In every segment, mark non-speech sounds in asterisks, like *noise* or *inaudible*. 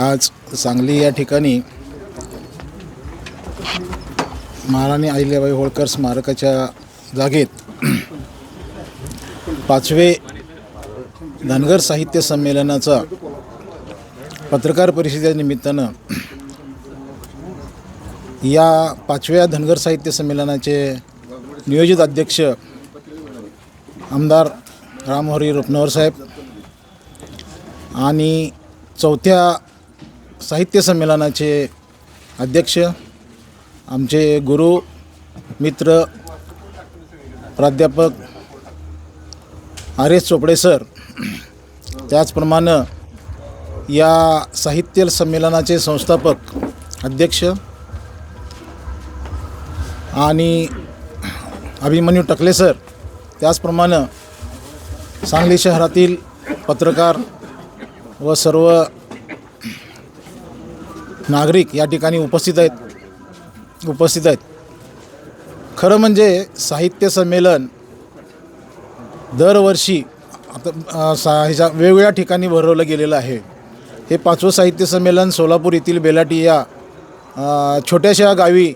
आज सांगली या ठिकाणी महाराणी अहिल्याबाई होळकर स्मारकाच्या जागेत पाचवे धनगर साहित्य संमेलनाचा पत्रकार परिषदेच्या निमित्तानं या पाचव्या धनगर साहित्य संमेलनाचे नियोजित अध्यक्ष आमदार रामहरी रुपनवर साहेब आणि चौथ्या साहित्य संमेलनाचे अध्यक्ष आमचे गुरु मित्र प्राध्यापक आर एस चोपडे सर त्याचप्रमाणे या साहित्य संमेलनाचे संस्थापक अध्यक्ष आणि अभिमन्यू टकले सर त्याचप्रमाणे सांगली शहरातील पत्रकार व सर्व नागरिक या ठिकाणी उपस्थित आहेत. उपस्थित आहेत. खरं म्हणजे साहित्य संमेलन दरवर्षी आता सा ह्याच्या वेगवेगळ्या ठिकाणी भरवलं गेलेलं आहे. हे पाचवं साहित्य संमेलन सोलापूर येथील बेलाटी या छोट्याशा गावी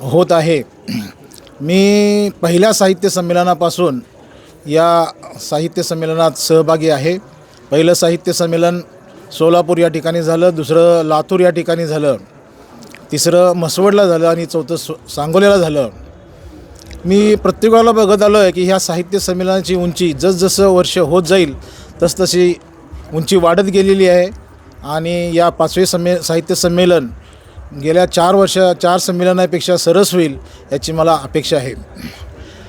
होत आहे. मी पहिल्या साहित्य संमेलनापासून या साहित्य संमेलनात सहभागी आहे. पहिलं साहित्य संमेलन सोलापूर या ठिकाणी झालं दुसरं लातूर या ठिकाणी झालं तिसरं म्हसवडला झालं आणि चौथं सो सांगोल्याला झालं. मी प्रत्येक वेळेला बघत आलो आहे की ह्या साहित्य संमेलनाची उंची जसजसं वर्ष होत जाईल तसतशी उंची वाढत गेलेली आहे. आणि या पाचवे संमे साहित्य संमेलन गेल्या चार वर्ष चार संमेलनापेक्षा सरस होईल याची मला अपेक्षा आहे.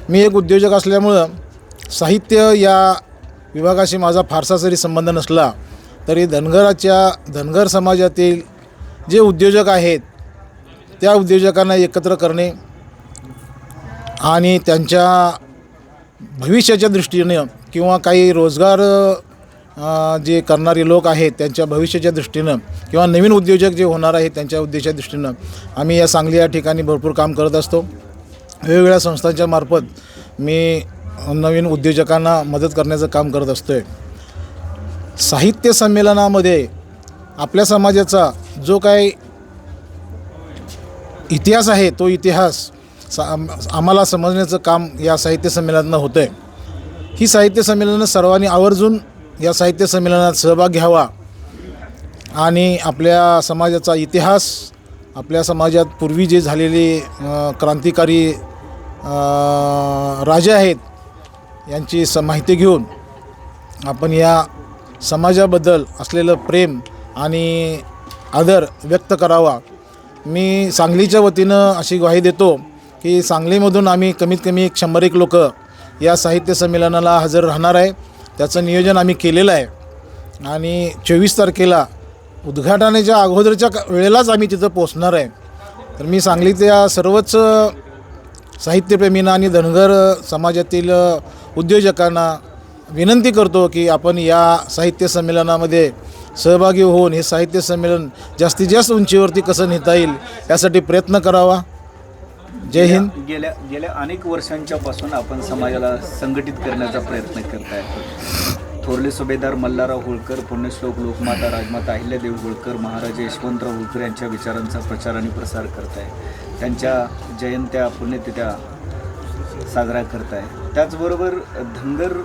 मी एक उद्योजक असल्यामुळं साहित्य या विभागाशी माझा फारसा जरी संबंध नसला तरी धनगराच्या धनगर समाजातील जे उद्योजक आहेत त्या उद्योजकांना एकत्र करणे आणि त्यांच्या भविष्याच्या दृष्टीने किंवा काही रोजगार जे करणारे लोक आहेत त्यांच्या भविष्याच्या दृष्टीनं किंवा नवीन उद्योजक जे होणार आहेत त्यांच्या उद्देशाच्या दृष्टीनं आम्ही या सांगली या ठिकाणी भरपूर काम करत असतो. वेगवेगळ्या संस्थांच्या मार्फत मी नवीन उद्योजकांना मदत करण्याचं काम करत असतो आहे साहित्य संमेलनामध्ये आपल्या समाजाचा जो काही इतिहास आहे तो इतिहास सा आम्हाला समजण्याचं काम या साहित्य संमेलनातनं होतं आहे ही साहित्य संमेलनं सर्वांनी आवर्जून या साहित्य संमेलनात सहभाग घ्यावा आणि आपल्या समाजाचा इतिहास आपल्या समाजात पूर्वी जे झालेले क्रांतिकारी राजे आहेत यांची स माहिती घेऊन आपण या समाजाबद्दल असलेलं प्रेम आणि आदर व्यक्त करावा. मी सांगलीच्या वतीनं अशी ग्वाही देतो की सांगलीमधून आम्ही कमीत कमी एक शंभर एक लोक या साहित्य संमेलनाला हजर राहणार आहे. त्याचं नियोजन आम्ही केलेलं आहे. आणि चोवीस तारखेला उद्घाटनाच्या अगोदरच्या वेळेलाच आम्ही तिथं पोचणार आहे. तर मी सांगलीतल्या सर्वच साहित्यप्रेमींना आणि धनगर समाजातील उद्योजकांना विनंती करतो की आपण या साहित्य संमेलनामध्ये सहभागी होऊन हे साहित्य संमेलन जास्तीत जास्त उंचीवरती कसं नेता येईल यासाठी प्रयत्न करावा. जय हिंद. गेल्या गेल्या अनेक वर्षांच्या पासून आपण समाजाला संघटित करण्याचा प्रयत्न करत आहे. थोरले सुभेदार मल्हारराव होळकर पुण्यश्लोक लोकमाता राजमाता अहिल्यादेव होळकर महाराज यशवंतराव होळकर यांच्या विचारांचा प्रचार आणि प्रसार करत आहे. त्यांच्या जयंत्या पुण्यतिथ्या साजरा करताय. त्याचबरोबर धनगर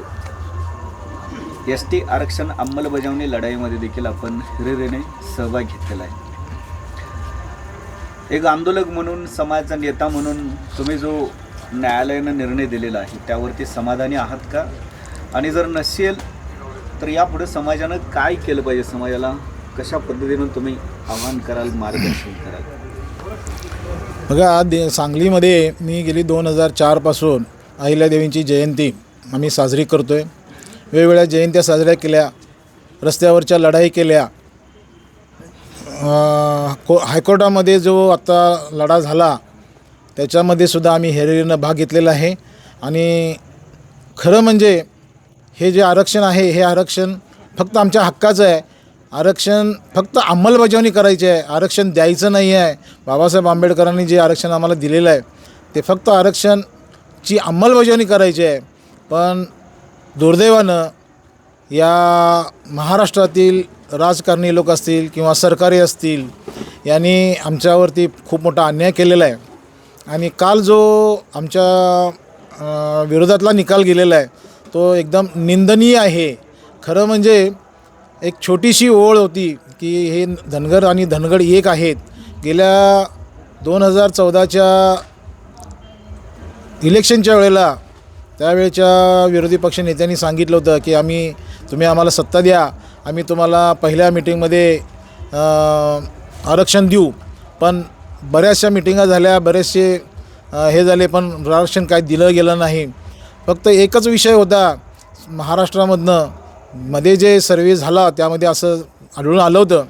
एस टी आरक्षण अंमलबजावणी लढाईमध्ये देखील आपण हिरिरेने सहभाग घेतलेला आहे. एक आंदोलक म्हणून समाजाचा नेता म्हणून तुम्ही जो न्यायालयानं निर्णय दिलेला आहे त्यावरती समाधानी आहात का? आणि जर नसेल तर यापुढे समाजानं काय केलं पाहिजे? समाजाला कशा पद्धतीनं तुम्ही आव्हान कराल मार्गदर्शन कराल? बघा दे सांगलीमध्ये मी गेली दोन हजार चारपासून अहिल्यादेवींची जयंती. आम्ही साजरी करतो आहे वेगवेगळ्या जयंत्या साजऱ्या केल्या. रस्त्यावरच्या लढाई केल्या. को हायकोर्टामध्ये जो आत्ता लढा झाला त्याच्यामध्ये सुद्धा आम्ही हेरेरीनं भाग घेतलेला आहे. आणि खरं म्हणजे हे जे आरक्षण आहे हे आरक्षण फक्त आमच्या हक्काचं आहे. आरक्षण फक्त अंमलबजावणी करायची आहे. आरक्षण द्यायचं नाही आहे. बाबासाहेब आंबेडकरांनी जे आरक्षण आम्हाला दिलेलं आहे ते फक्त आरक्षणची अंमलबजावणी करायची आहे. पण दुर्दैवानं या महाराष्ट्रातील राजकारणी लोक असतील किंवा सरकारी असतील यांनी आमच्यावरती खूप मोठा अन्याय केलेला आहे. आणि काल जो आमच्या विरोधातला निकाल गेलेला आहे तो एकदम निंदनीय आहे. खरं म्हणजे एक छोटीशी ओळ होती की हे धनगर आणि धनगड एक आहेत. गेल्या दोन हजार चौदाच्या इलेक्शनच्या वेळेला त्यावेळेच्या विरोधी पक्ष नेत्यांनी सांगितलं होतं की आम्ही तुम्ही आम्हाला सत्ता द्या आम्ही तुम्हाला पहिल्या मिटिंगमध्ये आरक्षण देऊ. पण बऱ्याचशा मिटिंगा झाल्या बरेचसे हे झाले पण आरक्षण काय दिलं गेलं नाही. फक्त एकच विषय होता महाराष्ट्रामधनं मध्ये जे सर्वे झाला त्यामध्ये असं आढळून आलं होतं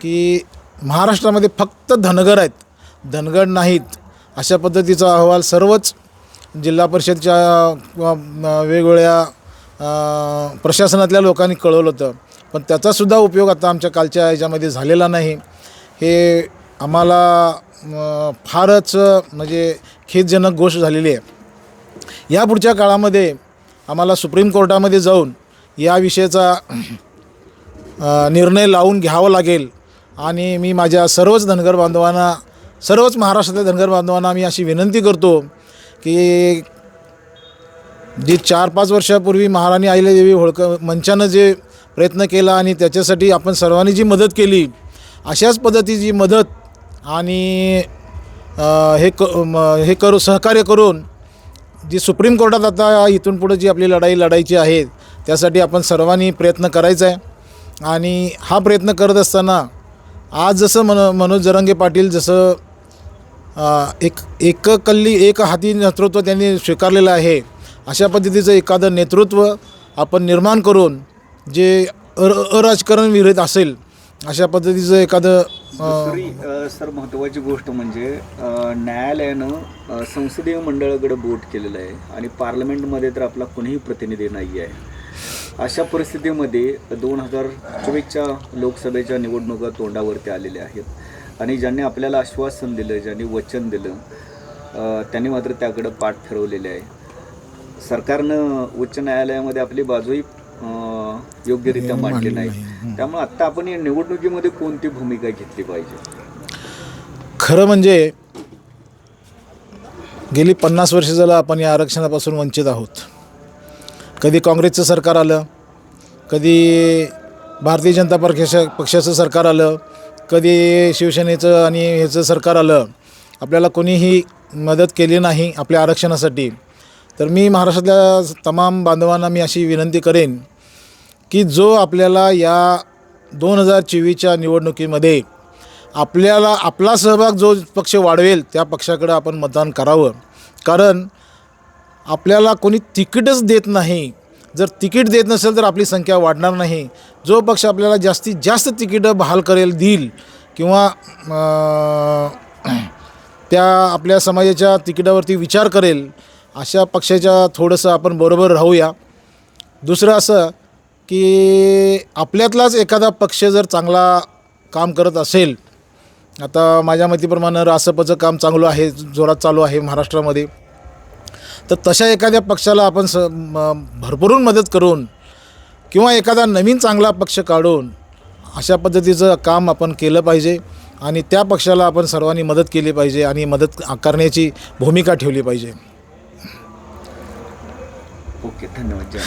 की महाराष्ट्रामध्ये फक्त धनगर आहेत. धनगड नाहीत. अशा पद्धतीचा अहवाल सर्वच जिल्हा परिषदच्या किंवा वेगवेगळ्या प्रशासनातल्या लोकांनी कळवलं होतं. पण त्याचासुद्धा उपयोग आता आमच्या कालच्या याच्यामध्ये झालेला नाही. हे आम्हाला फारच म्हणजे खेदजनक गोष्ट झालेली आहे. या पुढच्या काळामध्ये आम्हाला सुप्रीम कोर्टामध्ये जाऊन या विषयाचा निर्णय लावून घ्यावा लागेल. आणि मी माझ्या सर्वच धनगर बांधवांना सर्वच महाराष्ट्रातल्या धनगर बांधवांना मी अशी विनंती करतो की जी चार पाच वर्षापूर्वी महाराणी अहिल्यादेवी होळकर मंचानं जे प्रयत्न केला आणि त्याच्यासाठी आपण सर्वांनी जी मदत केली अशाच पद्धतीची मदत आणि हे क म- हे करू सहकार्य करून जी सुप्रीम कोर्टात आता इथून पुढे जी आपली लढाई लढायची आहे त्यासाठी आपण सर्वांनी प्रयत्न करायचा आहे. आणि हा प्रयत्न करत असताना आज जसं मन मनोज जरंगे पाटील जसं एक एककल्ली एक हाती नेतृत्व त्यांनी स्वीकारलेलं आहे अशा पद्धतीचं एखादं नेतृत्व आपण निर्माण करून जे अर अराजकारण विरहित असेल अशा पद्धतीचं एखादं सर महत्त्वाची गोष्ट म्हणजे न्यायालयानं संसदीय मंडळाकडे बोट केलेलं आहे आणि पार्लमेंटमध्ये तर आपला कोणीही प्रतिनिधी नाही आहे अशा परिस्थितीमध्ये दोन हजार चोवीसच्या लोकसभेच्या निवडणुका तोंडावरती आलेल्या आहेत. आणि ज्यांनी आपल्याला आश्वासन दिलं ज्यांनी वचन दिलं त्यांनी मात्र त्याकडं पाठ फिरवलेले आहे. सरकारनं उच्च न्यायालयामध्ये आपली बाजूही योग्यरित्या मांडली नाही. त्यामुळे आत्ता आपण या निवडणुकीमध्ये कोणती भूमिका घेतली पाहिजे? खरं म्हणजे गेली पन्नास वर्ष झालं आपण या आरक्षणापासून वंचित आहोत. कधी काँग्रेसचं सरकार आलं कधी भारतीय जनता पक्ष पक्षाचं सरकार आलं कधी शिवसेनेचं आणि ह्याचं सरकार आलं आपल्याला कोणीही मदत केली नाही आपल्या आरक्षणासाठी. तर मी महाराष्ट्रातल्या तमाम बांधवांना मी अशी विनंती करेन की जो आपल्याला या दोन हजार चोवीसच्या निवडणुकीमध्ये आपल्याला आपला सहभाग जो पक्ष वाढवेल त्या पक्षाकडं आपण मतदान करावं. कारण आपल्याला कोणी तिकीटच देत नाही. जर तिकीट देत नसेल तर आपली संख्या वाढणार नाही. जो पक्ष आपल्याला जास्तीत जास्त तिकीटं बहाल करेल देईल किंवा *clears throat* त्या आपल्या समाजाच्या तिकिटावरती विचार करेल अशा पक्षाच्या थोडंसं आपण बरोबर राहूया. दुसरं असं की आपल्यातलाच एखादा पक्ष जर चांगला काम करत असेल आता माझ्या मतीप्रमाणे रासपचं काम चांगलं आहे जोरात चालू आहे महाराष्ट्रामध्ये. तर तशा एखाद्या पक्षाला आपण स म- भरभरून मदत करून किंवा एखादा नवीन चांगला पक्ष काढून अशा पद्धतीचं काम आपण केलं पाहिजे आणि त्या पक्षाला आपण सर्वांनी मदत केली पाहिजे आणि मदत करण्याची भूमिका ठेवली पाहिजे. ओके धन्यवाद जय